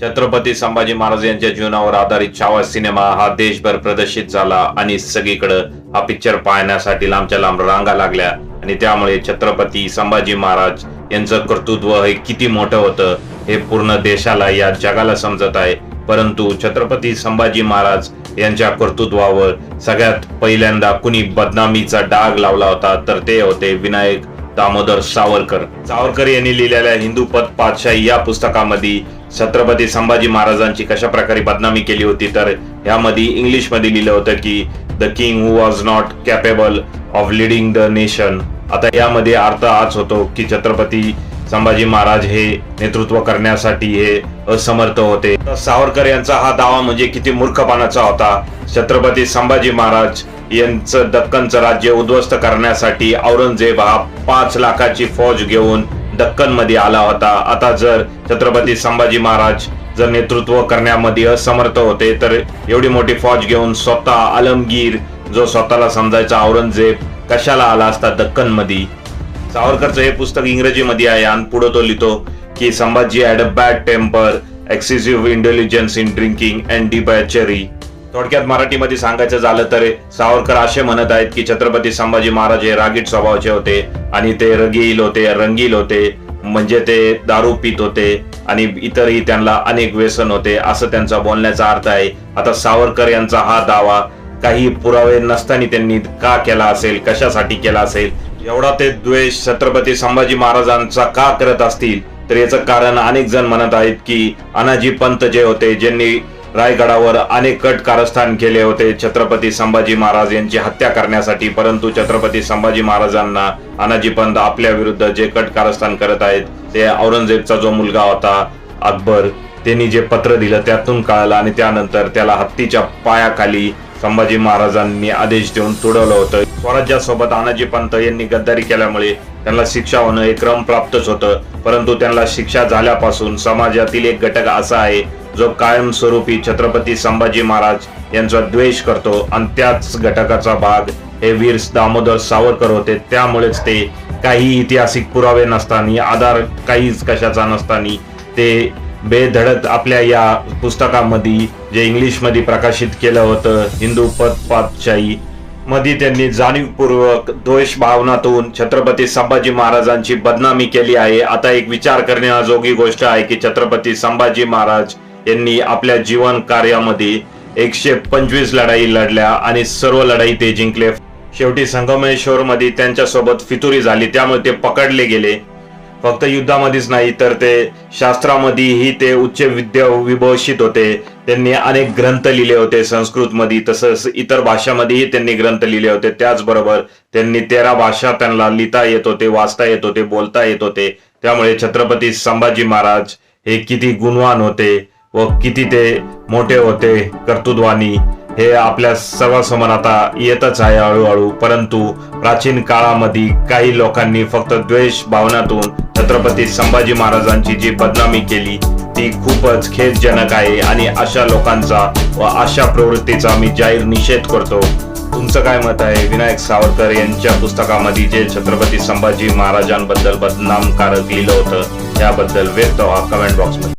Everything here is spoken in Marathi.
छत्रपती संभाजी महाराज यांच्या जीवनावर आधारित छावा सिनेमा हा देशभर प्रदर्शित झाला आणि सगळीकडे हा पिक्चर पाहण्यासाठी लांबच्या लांब रांगा लागल्या. आणि त्यामुळे छत्रपती संभाजी महाराज यांचं कर्तृत्व हे किती मोठं होतं हे पूर्ण देशाला या जगाला समजत आहे. परंतु छत्रपती संभाजी महाराज यांच्या कर्तृत्वावर सगळ्यात पहिल्यांदा कुणी बदनामीचा डाग लावला होता तर ते होते विनायक दामोदर सावरकर. सावरकर यांनी लिहिलेल्या हिंदू पद पातशाही या पुस्तकामध्ये छत्रपती संभाजी महाराजांची कशा प्रकारे बदनामी केली होती तर ह्यामध्ये इंग्लिशमध्ये लिहिलं होतं की the king who was not capable of leading the nation आता यामध्ये अर्थ आज होतो की छत्रपती संभाजी महाराज हे नेतृत्व करण्यासाठी हे असमर्थ होते. सावरकर यांचा हा दावा म्हणजे किती मूर्खपणाचा होता. छत्रपती संभाजी महाराज यांचं दक्कनचं राज्य उद्ध्वस्त करण्यासाठी औरंगजेब हा पाच लाखाची फौज घेऊन दक्कनमध्ये आला होता. आता जर छत्रपती संभाजी महाराज जर नेतृत्व करण्यामध्ये असमर्थ होते तर एवढी मोठी फौज घेऊन स्वतः आलमगीर जो स्वतःला समजायचा औरंगजेब कशाला आला असता दक्कनमध्ये सावरकरचं हे पुस्तक इंग्रजीमध्ये आहे. आणि पुढे तो लिहितो की Sambhaji had a bad temper excessive intelligence in drinking and debauchery थोडक्यात मराठीमध्ये सांगायचं झालं तर सावरकर असे म्हणत आहेत की छत्रपती संभाजी महाराज हे रागीट स्वभावाचे होते आणि ते रगील होते रंगील होते म्हणजे ते दारू पित होते आणि इतरही त्यांना अनेक व्यसन होते असं त्यांचा बोलण्याचा अर्थ आहे. आता सावरकर यांचा हा दावा काही पुरावे नसताना त्यांनी का केला असेल कशासाठी केला असेल? एवढा ते द्वेष छत्रपती संभाजी महाराजांचा का करत असतील? तर याचं कारण अनेक जण म्हणत आहेत की अनाजी पंत जे होते ज्यांनी रायगडावर अनेक कट कारस्थान केले होते छत्रपती संभाजी महाराज यांची हत्या करण्यासाठी परंतु छत्रपती संभाजी महाराजांना अनाजी पंत आपल्या विरुद्ध जे कट कारस्थान करत आहेत ते औरंगजेबचा जो मुलगा होता अकबर त्यांनी जे पत्र दिलं त्यातून कळालं आणि त्यानंतर त्याला हत्तीच्या पायाखाली संभाजी महाराजांनी आदेश देऊन तुडवलं होतं. स्वराज्यासोबत आनाजी पंत यांनी गद्दारी केल्यामुळे त्यांना शिक्षा होणं हे क्रम प्राप्तच होतं. परंतु त्यांना शिक्षा झाल्यापासून समाजातील एक घटक असा आहे जो कायमस्वरूपी छत्रपती संभाजी महाराज यांचा द्वेष करतो. आणि त्याच घटकाचा भाग हे वीर दामोदर सावरकर होते. त्यामुळेच ते काही ऐतिहासिक पुरावे नसताना आधार काहीच कशाचा नसताना ते बेधडक आपल्या या पुस्तकामध्ये जे इंग्लिशमध्ये प्रकाशित केलं होतं हिंदू पदपातशाही मध्ये त्यांनी जाणीवपूर्वक द्वेष भावनातून छत्रपती संभाजी महाराजांची बदनामी केली आहे. आता एक विचार करण्याजोगी गोष्ट आहे की छत्रपती संभाजी महाराज यांनी आपल्या जीवन कार्यामध्ये एकशे पंचवीस लढाई लढल्या आणि सर्व लढाई ते जिंकले. शेवटी संगमेश्वर मध्ये त्यांच्यासोबत फितुरी झाली. त्यामुळे ते पकडले गेले. फक्त युद्धामध्येच नाही तर ते शास्त्रामध्येही ते उच्च विद्या विभूषित होते. त्यांनी अनेक ग्रंथ लिहिले होते संस्कृतमध्ये तसंच इतर भाषामध्येही त्यांनी ग्रंथ लिहिले होते. त्याचबरोबर त्यांनी तेरा भाषा त्यांना लिहिता येत होते वाचता येत होते बोलता येत होते. त्यामुळे छत्रपती संभाजी महाराज हे किती गुणवान होते व किती ते मोठे होते कर्तृत्वानी हे आपल्या सर्वांसमोर आता येतच आहे हळूहळू. परंतु प्राचीन काळामध्ये काही लोकांनी फक्त द्वेष भावनातून छत्रपती संभाजी महाराजांची जी बदनामी केली ती खूपच खेदजनक आहे आणि अशा लोकांचा व अशा प्रवृत्तीचा मी जाहीर निषेध करतो. तुमचं काय मत आहे? विनायक सावरकर यांच्या पुस्तकामध्ये जे छत्रपती संभाजी महाराजांबद्दल बदनामकारक लिहिलं होतं त्याबद्दल व्यक्त व्हा कमेंट बॉक्समध्ये.